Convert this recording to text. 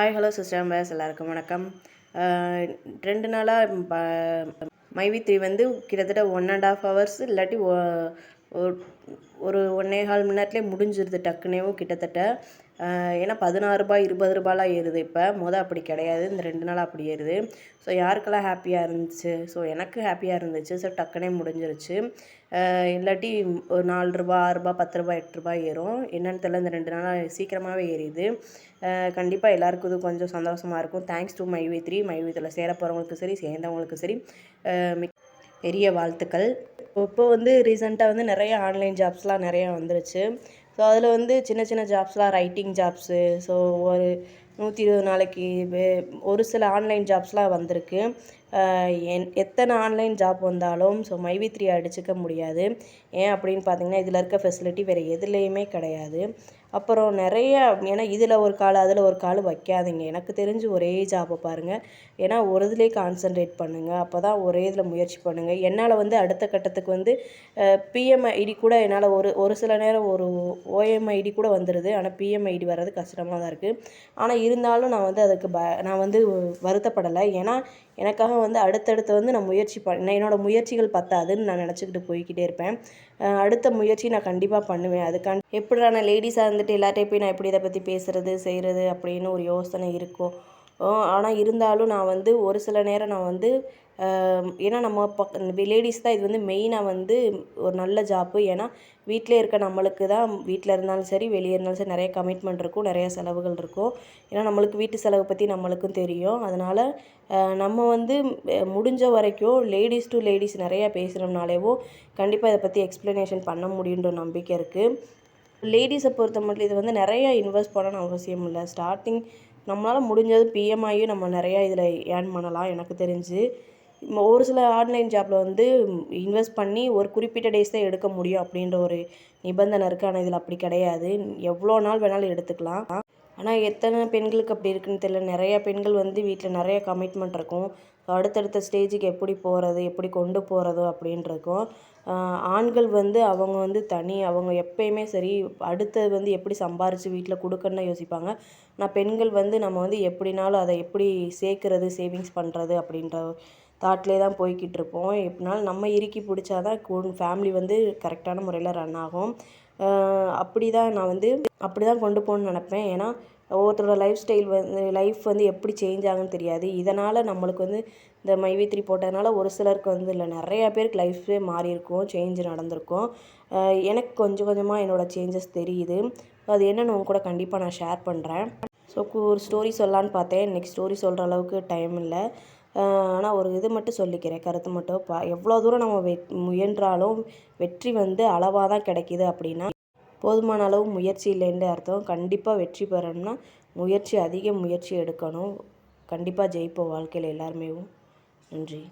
Hi hello sister base எல்லாருக்கும் வணக்கம். ரெண்டு நாளாக மைவி த்ரீ வந்து கிட்டத்தட்ட ஒன் அண்ட் ஆஃப் ஹவர்ஸ் இல்லாட்டி ஒரு- ஒரு ஒன்னே கால் மணி நேரத்துலேயே முடிஞ்சிருது டக்குனேவும் கிட்டத்தட்ட. ஏன்னா பதினாறு ரூபாய் இருபது ரூபாலாம் ஏறுது இப்போ. மொதல் அப்படி கிடையாது. இந்த ரெண்டு நாளாக அப்படி ஏறுது. ஸோ யாருக்கெல்லாம் ஹாப்பியாக இருந்துச்சு? ஸோ எனக்கு ஹாப்பியாக இருந்துச்சு. ஸோ டக்குனே முடிஞ்சிருச்சு. இல்லாட்டி ஒரு நாலு ரூபா ஆறு ரூபா பத்து ரூபா எட்டு ரூபாய் ஏறும். என்னென்னு தெரியல. இந்த ரெண்டு நாளாக சீக்கிரமாகவே ஏறிது கண்டிப்பாக எல்லாருக்கும் இது கொஞ்சம் சந்தோஷமாக இருக்கும். Thanks to My V three மைவித்தில் சேர போகிறவங்களுக்கு சரி சேர்ந்தவங்களுக்கு சரி. மிக் பெரிய வாழ்த்துக்கள். இப்போ வந்து ரீசெண்டாக வந்து நிறைய ஆன்லைன் ஜாப்ஸ்லாம் நிறையா வந்துருச்சு. ஸோ அதில் வந்து சின்ன சின்ன ஜாப்ஸ்லாம் ரைட்டிங் ஜாப்ஸு ஸோ ஒரு நூற்றி இருபது நாளைக்கு வே- ஒரு சில ஆன்லைன் ஜாப்ஸ்லாம் வந்திருக்கு. என் எத்தனை ஆன்லைன் ஜாப் வந்தாலும் ஸோ மைவி த்ரீ அடிச்சுக்க முடியாது. ஏன் அப்படின்னு பார்த்தீங்கன்னா இதில் இருக்க ஃபெசிலிட்டி வேறு எதுலேயுமே கிடையாது. அப்புறம் நிறைய ஏன்னா இதில் ஒரு கால் அதில் ஒரு கால் வைக்காதீங்க. எனக்கு தெரிஞ்சு ஒரே ஜாப்பை பாருங்கள் ஏன்னா ஒரு இதுலேயே கான்சென்ட்ரேட் பண்ணுங்கள் அப்போ தான் ஒரே இதில் முயற்சி பண்ணுங்கள் என்னால் வந்து அடுத்த கட்டத்துக்கு வந்து பிஎம்ஐடி கூட என்னால் ஒரு ஒரு சில நேரம் ஒரு ஓஎம்ஐடி கூட வந்துடுது ஆனால் பிஎம்ஐடி வர்றது கஷ்டமாக தான் இருக்குது ஆனால் இருந்தாலும் நான் வந்து அதுக்கு ப நான் வந்து வருத்தப்படலை. ஏன்னா எனக்காக வந்து அடுத்தடுத்து வந்து நான் முயற்சி பண்ண என்னோடய முயற்சிகள் பத்தாதுன்னு நான் நினச்சிக்கிட்டு போய்கிட்டே இருப்பேன். அடுத்த முயற்சி நான் கண்டிப்பாக பண்ணுவேன். அதுக்காண்டி எப்படி நான் லேடிஸாக இருந்துட்டு எல்லார்ட்டையும் போய் நான் எப்படி இதை பற்றி பேசுகிறது செய்கிறது அப்படின்னு ஒரு யோசனை இருக்கும். ஆனால் இருந்தாலும் நான் வந்து ஒரு சில நேரம் நான் வந்து ஏன்னா நம்ம பக் லேடிஸ் தான் இது வந்து மெயினாக வந்து ஒரு நல்ல ஜாப்பு ஏன்னா வீட்டிலே இருக்க நம்மளுக்கு தான் வீட்டில் இருந்தாலும் சரி வெளியே இருந்தாலும் சரி நிறைய கமிட்மெண்ட் இருக்கும் நிறைய செலவுகள் இருக்கும். ஏன்னா நம்மளுக்கு வீட்டு செலவை பற்றி நம்மளுக்கும் தெரியும். அதனால் நம்ம வந்து முடிஞ்ச வரைக்கும் லேடிஸ் டு லேடிஸ் நிறையா பேசுகிறோம்னாலேவோ கண்டிப்பாக இதை பற்றி எக்ஸ்ப்ளனேஷன் பண்ண முடியுன்ற நம்பிக்கை இருக்குது லேடிஸை பொறுத்த மட்டும் இது வந்து நிறையா இன்வெஸ்ட் பண்ணணும்னு அவசியம் இல்லை. ஸ்டார்டிங் நம்மளால் முடிஞ்சது பிஎம்ஐயும் நம்ம நிறையா இதில் ஏர்ன் பண்ணலாம் எனக்கு தெரிஞ்சு. ஒரு சில ஆன்லைன் ஜாப்பில் வந்து இன்வெஸ்ட் பண்ணி ஒரு குறிப்பிட்ட டேஸ் தான் எடுக்க முடியும் அப்படின்ற ஒரு நிபந்தனை இருக்குது ஆனால் இதில் அப்படி கிடையாது. எவ்வளோ நாள் வேணாலும் எடுத்துக்கலாம். ஆனால் எத்தனை பெண்களுக்கு அப்படி இருக்குன்னு தெரியல. நிறையா பெண்கள் வந்து வீட்டில் நிறைய கமிட்மெண்ட் இருக்கும். அடுத்தடுத்த ஸ்டேஜுக்கு எப்படி போகிறது எப்படி கொண்டு போகிறது அப்படின்னு ஆண்கள் வந்து அவங்க வந்து தனி அவங்க எப்பயுமே சரி அடுத்தது வந்து எப்படி சம்பாரித்து வீட்டில் கொடுக்கணும்னு யோசிப்பாங்க. ஆனால் பெண்கள் வந்து நம்ம வந்து எப்படினாலும் அதை எப்படி சேர்க்குறது சேவிங்ஸ் பண்ணுறது அப்படின்ற தாட்லேயே தான் போய்கிட்டு இருப்போம் எப்படினாலும் நம்ம இறுக்கி பிடிச்சா தான் ஃபேமிலி வந்து கரெக்டான முறையில் ரன் ஆகும். அப்படி தான் நான் வந்து அப்படி தான் கொண்டு போகணும்னு நினப்பேன். ஏன்னா ஒவ்வொருத்தரோட லைஃப் ஸ்டைல் வந்து லைஃப் வந்து எப்படி சேஞ்ச் ஆகுன்னு தெரியாது. இதனால் நம்மளுக்கு வந்து இந்த மைவி த்ரீ போட்டதுனால ஒரு சிலருக்கு வந்து இல்லை நிறையா பேருக்கு லைஃபே மாறி இருக்கும் சேஞ்ச் நடந்திருக்கும். எனக்கு கொஞ்சம் கொஞ்சமாக என்னோடய சேஞ்சஸ் தெரியுது. அது என்னென்னு உங்க கூட கண்டிப்பாக நான் ஷேர் பண்ணுறேன் ஸோ ஒரு ஸ்டோரி சொல்லலான்னு பார்த்தேன். இன்றைக்கி ஸ்டோரி சொல்கிற அளவுக்கு டைம் இல்லை. ஆனால் ஒரு இது மட்டும் சொல்லிக்கிறேன் கருத்து மட்டும். பா எவ்வளோ தூரம் நம்ம வெ முயன்றாலும் வெற்றி வந்து அளவாக தான் கிடைக்கிது அப்படின்னா போதுமான அளவு முயற்சி இல்லைன்ற அர்த்தம். கண்டிப்பாக வெற்றி பெறணும்னா முயற்சி அதிக முயற்சி எடுக்கணும். கண்டிப்பாக ஜெயிப்போம் வாழ்க்கையில் எல்லாருமேவும். நன்றி.